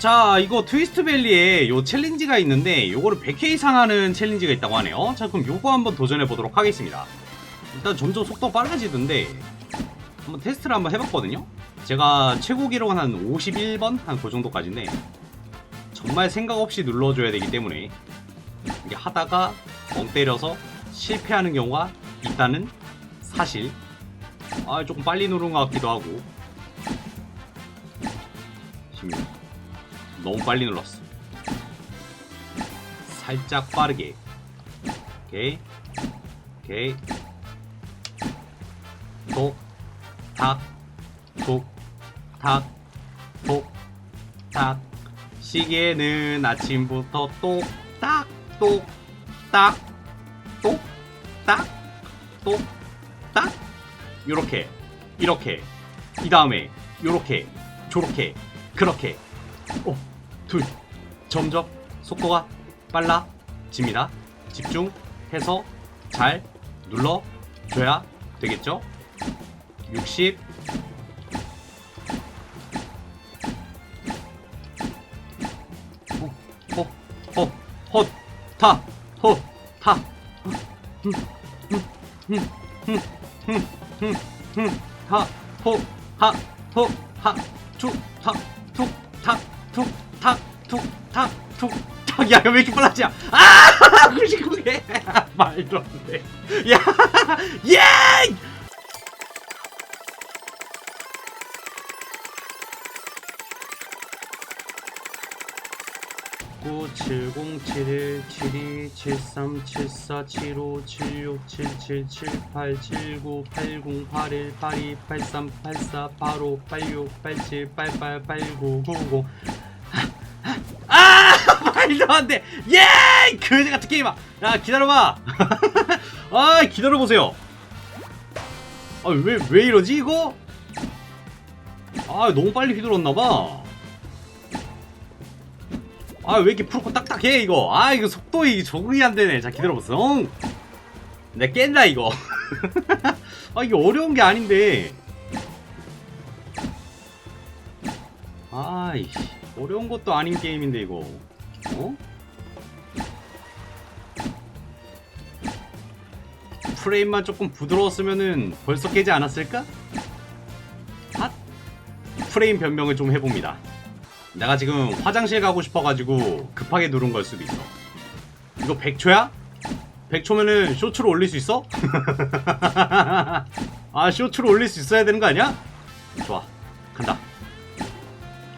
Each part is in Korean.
자 이거 트위스트밸리에 요 챌린지가 있는데 요거를 100K 이상 하는 챌린지가 있다고 하네요. 자 그럼 요거 한번 도전해 보도록 하겠습니다. 일단 점점 속도가 빨라지던데 한번 테스트를 한번 해봤거든요. 제가 최고 기록은 한 51번? 한 그 정도까지인데 정말 생각 없이 눌러줘야 되기 때문에 이게 하다가 멍 때려서 실패하는 경우가 있다는 사실. 아 조금 빨리 누른 것 같기도 하고. 16 너무 빨리 눌렀어. 살짝 빠르게. 오케이. 오케이. 톡 탁 톡 탁 톡 탁 시계는 아침부터 똑 딱 똑 딱 똑 딱 똑 딱. 요렇게 이렇게. 이 다음에 요렇게 조렇게 그렇게. 오, 둘. 점점 속도가 빨라집니다. 집중해서 잘 눌러줘야 되겠죠? 60 호, 호, 호, 타, 호, 타. 흠, 흠, 흠, 흠, 흠, 흠, 흠, 하, 호, 하, 호, 하, 투, 타, 툭, 타, 툭, 타. 야, 왜 이렇게 빨라지? 아! 99개! 말도 안 돼. 야! 예! 구7 0 7 1 7 2 7 3 7 4 7 5 7 6 7 7 7 8 7 9 8 0 8 1 8 2 8 3 8 4 8 5 8 6 8 7 8 8 8 9 9 0 아! 돼! 예! 그지 같은 게임아! 야, 기다려봐! 아, 기다려보세요! 아, 왜, 왜 이러지, 이거? 아, 너무 빨리 휘둘렀나봐. 아 왜 이렇게 푸르코 딱딱해 이거 아 이거 속도 이 적응이 안 되네 자 기다려보세요 내 깬다 이거 아 이게 어려운 게 아닌데 아이씨 어려운 것도 아닌 게임인데 이거 어? 프레임만 조금 부드러웠으면은 벌써 깨지 않았을까? 핫 프레임 변명을 좀 해봅니다 내가 지금 화장실 가고 싶어가지고 급하게 누른 걸 수도 있어. 이거 100초야? 100초면은 쇼츠로 올릴 수 있어? 아, 쇼츠로 올릴 수 있어야 되는 거 아니야? 좋아. 간다.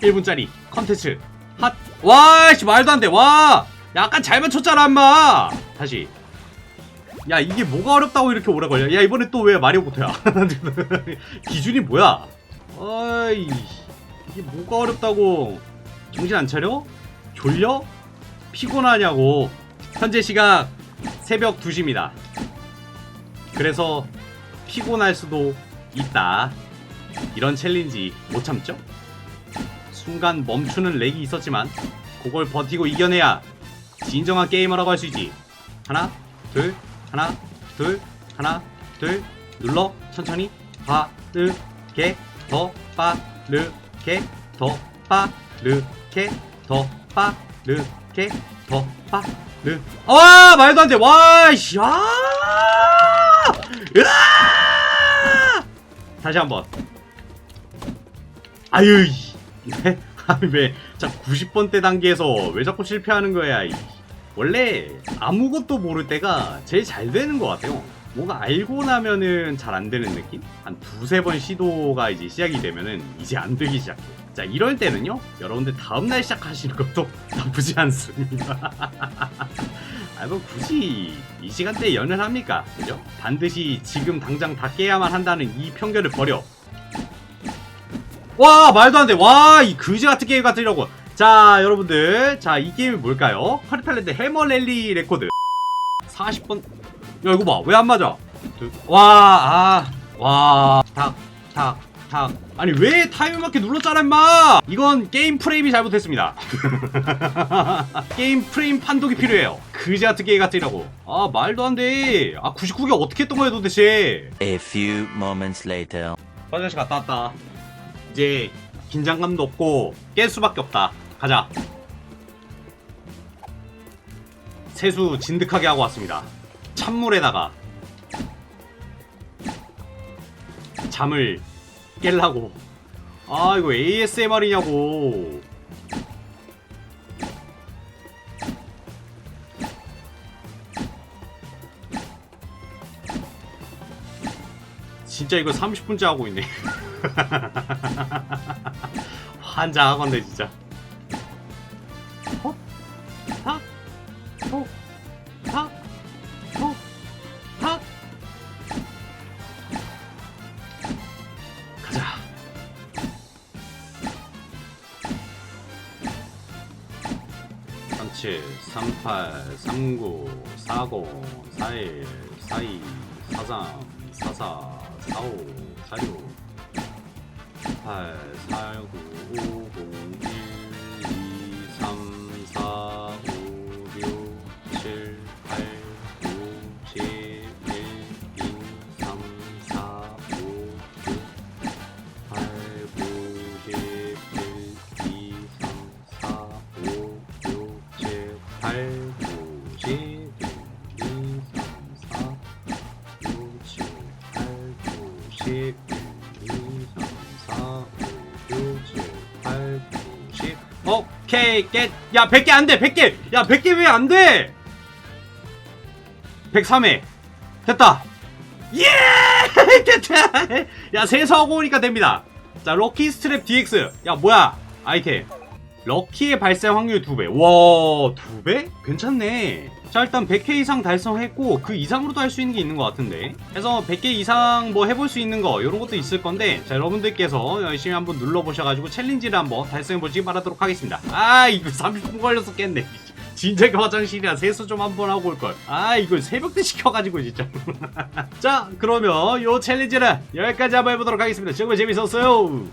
1분짜리 컨텐츠. 핫. 와, 씨, 말도 안 돼. 와! 약간 잘 맞췄잖아, 엄마! 다시. 야, 이게 뭐가 어렵다고 이렇게 오래 걸려? 야, 이번에 또 왜 마리오 부터야? 기준이 뭐야? 어이. 이게 뭐가 어렵다고 정신 안 차려? 졸려? 피곤하냐고 현재 시각 새벽 2시입니다 그래서 피곤할 수도 있다 이런 챌린지 못 참죠? 순간 멈추는 렉이 있었지만 그걸 버티고 이겨내야 진정한 게이머라고 할 수 있지 하나 둘 하나 둘 하나 둘 눌러 천천히 빠르게 더 빠르게 게, 더, 빠, 르, 게, 더, 빠, 르, 게, 더, 빠, 르. 와, 말도 안 돼. 와, 씨, 아! 으아! 다시 한 번. 아유, 이. 왜, 아니, 왜, 자, 90번대 단계에서 왜 자꾸 실패하는 거야, 이. 원래 아무것도 모를 때가 제일 잘 되는 것 같아요. 뭔가 알고 나면은 잘 안 되는 느낌? 한 두세 번 시도가 이제 시작이 되면은 이제 안 되기 시작해. 자, 이럴 때는요, 여러분들 다음날 시작하시는 것도 나쁘지 않습니다. 아, 뭐 굳이 이 시간대에 연연합니까? 그죠? 반드시 지금 당장 다 깨야만 한다는 이 편견을 버려. 와, 말도 안 돼. 와, 이 그지 같은 게임 같으려고. 자, 여러분들. 자, 이 게임이 뭘까요? 커리탈랜드 해머랠리 레코드. 40번. 야 이거 봐 왜 안 맞아 와아와탁탁탁 아니 왜 타이밍 맞게 눌렀잖아 임마 이건 게임 프레임이 잘못했습니다 게임 프레임 판독이 필요해요 그지 같은 게임 같으라고 아 말도 안돼아 99개 어떻게 했던 거야 도대체 A few moments later. 화장실 갔다 왔다 이제 긴장감도 없고 깰 수밖에 없다 가자. 세수 진득하게 하고 왔습니다. 찬물에다가 잠을 깰라고. 아 이거 ASMR이냐고. 진짜 이거 30분째 하고 있네. 환장하건데 진짜. 어? 탁? 톡? 탁? 톡? 탁? 가자. 삼칠, 삼팔, 삼구, 8, 4, 9, 5, 0, 1, 2, 3, 4, 5, 6, 7, 8, 9, 10, 1, 2, 3, 4, 5, 6, 8, 9, 10, 1, 2, 3, 4, 5, 6, 7, 8, 9, 10, 1, 2, 3, 4, 5, 6, 7, 8, 9, 10, 오케이, 겟. 야, 100개 안 돼, 100개. 야, 100개 왜 안 돼? 103회. 됐다. 예! 됐다. 야, 세수하고 오니까 됩니다. 자, 럭키 스트랩 DX. 야, 뭐야? 아이템. 럭키의 발생 확률 2배. 와, 2배? 괜찮네. 자, 일단 100회 이상 달성했고, 그 이상으로도 할 수 있는 게 있는 것 같은데. 그래서 100개 이상 뭐 해볼 수 있는 거, 이런 것도 있을 건데, 자, 여러분들께서 열심히 한번 눌러보셔가지고 챌린지를 한번 달성해보시기 바라도록 하겠습니다. 아, 이거 30분 걸려서 깼네. 진작에 화장실이나 세수 좀 한번 하고 올걸. 아, 이걸 새벽 때 시켜가지고, 진짜. 자, 그러면 요 챌린지는 여기까지 한번 해보도록 하겠습니다. 정말 재밌었어요.